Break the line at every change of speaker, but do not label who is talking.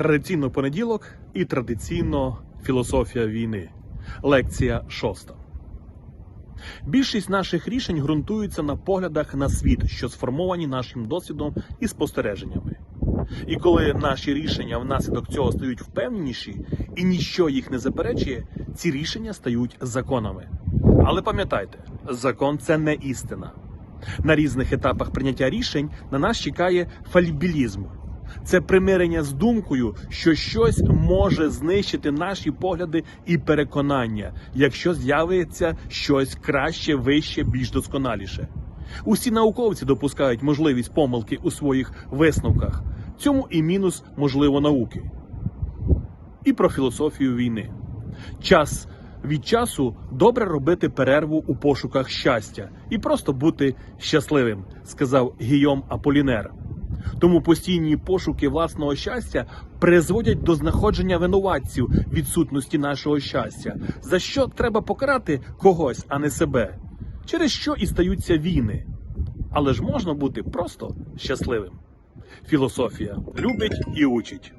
Традиційно понеділок і традиційно філософія війни. Лекція шоста. Більшість наших рішень ґрунтуються на поглядах на світ, що сформовані нашим досвідом і спостереженнями. І коли наші рішення внаслідок цього стають впевненіші і ніщо їх не заперечує, ці рішення стають законами. Але пам'ятайте, закон це не істина. На різних етапах прийняття рішень на нас чекає фальбілізм. Це примирення з думкою, що щось може знищити наші погляди і переконання, якщо з'явиться щось краще, вище, більш досконаліше. Усі науковці допускають можливість помилки у своїх висновках. Цьому і мінус можливо науки. І про філософію війни. Час від часу добре робити перерву у пошуках щастя і просто бути щасливим, сказав Гійом Аполінер. Тому постійні пошуки власного щастя призводять до знаходження винуватців відсутності нашого щастя, за що треба покарати когось, а не себе, через що і стаються війни. Але ж можна бути просто щасливим. Філософія любить і учить.